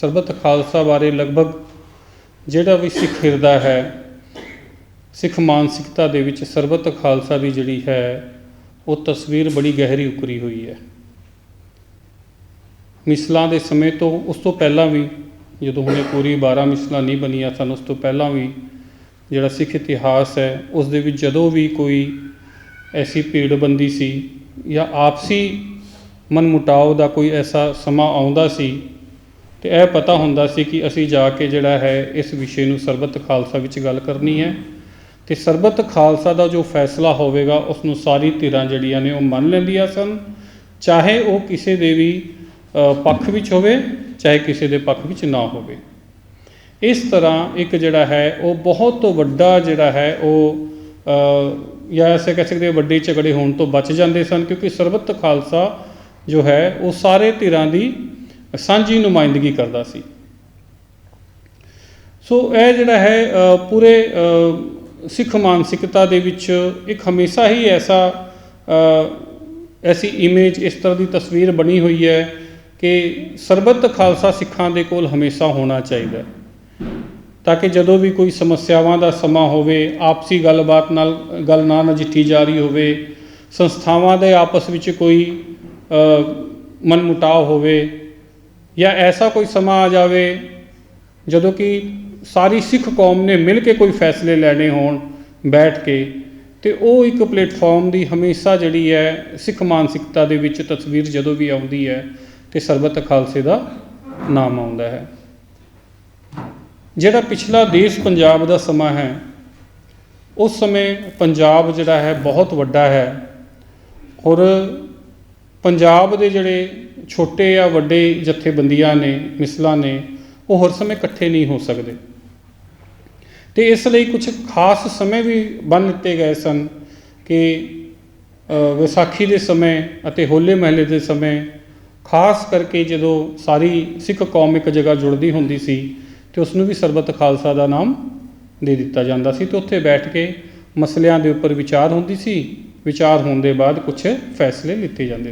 ਸਰਬਤ ਖਾਲਸਾ ਬਾਰੇ ਲਗਭਗ ਜਿਹੜਾ ਵੀ ਸਿੱਖ ਹਿਰਦਾ ਹੈ, ਸਿੱਖ ਮਾਨਸਿਕਤਾ ਦੇ ਵਿੱਚ ਸਰਬਤ ਖਾਲਸਾ ਦੀ ਜਿਹੜੀ ਹੈ, ਉਹ ਤਸਵੀਰ ਬੜੀ ਗਹਿਰੀ ਉਕਰੀ ਹੋਈ ਹੈ। ਮਿਸਲਾਂ ਦੇ ਸਮੇਂ ਤੋਂ ਉਸ ਤੋਂ ਪਹਿਲਾਂ ਵੀ, ਜਦੋਂ ਹੁਣੇ ਪੂਰੀ 12 ਮਿਸਲਾਂ ਨਹੀਂ ਬਣੀਆਂ ਸਨ, ਉਸ ਤੋਂ ਪਹਿਲਾਂ ਵੀ ਜਿਹੜਾ ਸਿੱਖ ਇਤਿਹਾਸ ਹੈ, ਉਸ ਦੇ ਵਿੱਚ ਜਦੋਂ ਵੀ ਕੋਈ ਐਸੀ ਭੀੜਬੰਦੀ ਸੀ ਜਾਂ ਆਪਸੀ ਮਨਮੁਟਾਵ ਦਾ ਕੋਈ ਐਸਾ ਸਮਾਂ ਆਉਂਦਾ ਸੀ ਤੇ ਇਹ ਪਤਾ ਹੁੰਦਾ ਸੀ ਕਿ ਅਸੀਂ ਜਾ ਕੇ ਜਿਹੜਾ ਹੈ ਇਸ ਵਿਸ਼ੇ ਨੂੰ ਸਰਬੱਤ ਖਾਲਸਾ ਵਿੱਚ ਗੱਲ ਕਰਨੀ ਹੈ। ਤੇ ਸਰਬੱਤ ਖਾਲਸਾ ਦਾ ਜੋ ਫੈਸਲਾ ਹੋਵੇਗਾ ਉਸ ਨੂੰ ਸਾਰੀ ਧਿਰਾਂ ਜਿਹੜੀਆਂ ਨੇ ਉਹ ਮੰਨ ਲੈਂਦੀਆਂ ਸਨ। ਚਾਹੇ ਉਹ ਕਿਸੇ ਦੇ ਵੀ ਪੱਖ ਵਿੱਚ ਹੋਵੇ, ਚਾਹੇ ਕਿਸੇ ਦੇ ਪੱਖ ਵਿੱਚ ਨਾ ਹੋਵੇ। ਇਸ ਤਰ੍ਹਾਂ ਇੱਕ ਜਿਹੜਾ ਹੈ, ਉਹ ਬਹੁਤ ਵੱਡਾ ਜਿਹੜਾ ਹੈ, ਉਹ ਜਾਂ ਐਸੇ ਕਹਿ ਸਕਦੇ ਵੱਡੇ ਝਗੜੇ ਹੋਣ ਤੋਂ ਬਚ ਜਾਂਦੇ ਸਨ, ਕਿਉਂਕਿ ਸਰਬੱਤ ਖਾਲਸਾ ਜੋ ਹੈ, ਉਹ ਸਾਰੇ ਧਿਰਾਂ ਦੀ ਸਾਂਝੀ ਨੁਮਾਇੰਦਗੀ ਕਰਦਾ ਸੀ। ਸੋ ਇਹ ਜਿਹੜਾ ਹੈ ਪੂਰੇ ਸਿੱਖ ਮਾਨਸਿਕਤਾ ਦੇ ਵਿੱਚ ਇੱਕ ਹਮੇਸ਼ਾ ਹੀ ਐਸਾ ਐਸੀ ਇਮੇਜ ਇਸ ਤਰ੍ਹਾਂ ਦੀ ਤਸਵੀਰ ਬਣੀ ਹੋਈ ਹੈ ਕਿ ਸਰਬੱਤ ਖਾਲਸਾ ਸਿੱਖਾਂ ਦੇ ਕੋਲ ਹਮੇਸ਼ਾ ਹੋਣਾ ਚਾਹੀਦਾ ਹੈ। ਤਾਂ ਕਿ ਜਦੋਂ ਵੀ ਕੋਈ ਸਮੱਸਿਆਵਾਂ ਦਾ ਸਮਾਂ ਹੋਵੇ ਆਪਸੀ ਗੱਲਬਾਤ ਨਾਲ ਗੱਲ ਨਾ ਨਜਿੱਠੀ ਜਾ ਰਹੀ ਹੋਵੇ ਸੰਸਥਾਵਾਂ ਦੇ ਆਪਸ ਵਿੱਚ ਕੋਈ ਅ, ਮਨਮੁਟਾਵ ਹੋਵੇ ਜਾਂ ਐਸਾ ਕੋਈ ਸਮਾਂ ਆ ਜਾਵੇ ਜਦੋਂ ਕਿ ਸਾਰੀ ਸਿੱਖ ਕੌਮ ਨੇ ਮਿਲ ਕੇ ਕੋਈ ਫੈਸਲੇ ਲੈਣੇ ਹੋਣ, ਬੈਠ ਕੇ, ਤੇ ਉਹ ਇੱਕ ਪਲੇਟਫਾਰਮ ਦੀ ਹਮੇਸ਼ਾ ਜਿਹੜੀ ਹੈ ਸਿੱਖ ਮਾਨਸਿਕਤਾ ਦੇ ਵਿੱਚ ਤਸਵੀਰ ਜਦੋਂ ਵੀ ਆਉਂਦੀ ਹੈ ਤੇ ਸਰਬਤ ਖਾਲਸੇ ਦਾ ਨਾਮ ਆਉਂਦਾ ਹੈ। ਜਿਹੜਾ ਪਿਛਲਾ ਦੇਸ਼ ਪੰਜਾਬ ਦਾ ਸਮਾਂ ਹੈ, ਉਸ ਸਮੇਂ ਪੰਜਾਬ ਜਿਹੜਾ ਹੈ ਬਹੁਤ ਵੱਡਾ ਹੈ ਔਰ ਪੰਜਾਬ ਦੇ ਜਿਹੜੇ ਛੋਟੇ ਜਾਂ ਵੱਡੇ ਜਥੇਬੰਦੀਆਂ ਨੇ, ਮਿਸਲਾਂ ਨੇ, ਉਹ ਹਰ ਸਮੇਂ ਇਕੱਠੇ ਨਹੀਂ ਹੋ ਸਕਦੇ। ਤੇ ਇਸ ਲਈ ਕੁਝ ਖਾਸ ਸਮੇਂ ਵੀ ਬੰਨ ਦਿੱਤੇ ਗਏ ਸਨ ਕਿ ਵਿਸਾਖੀ ਦੇ ਸਮੇਂ ਅਤੇ ਹੋਲੇ ਮਹੱਲੇ ਦੇ ਸਮੇਂ ਖਾਸ ਕਰਕੇ ਜਦੋਂ ਸਾਰੀ ਸਿੱਖ ਕੌਮ ਇੱਕ ਜਗ੍ਹਾ ਜੁੜਦੀ ਹੁੰਦੀ ਸੀ, ਤੇ ਉਸ ਨੂੰ ਵੀ ਸਰਬੱਤ ਖਾਲਸਾ ਦਾ ਨਾਮ ਦੇ ਦਿੱਤਾ ਜਾਂਦਾ ਸੀ। ਤੇ ਉੱਥੇ ਬੈਠ ਕੇ ਮਸਲਿਆਂ ਦੇ ਉੱਪਰ ਵਿਚਾਰ ਹੁੰਦੀ ਸੀ। ਵਿਚਾਰ ਹੋਣ ਦੇ ਬਾਅਦ ਕੁਝ ਫੈਸਲੇ ਲਿੱਤੇ ਜਾਂਦੇ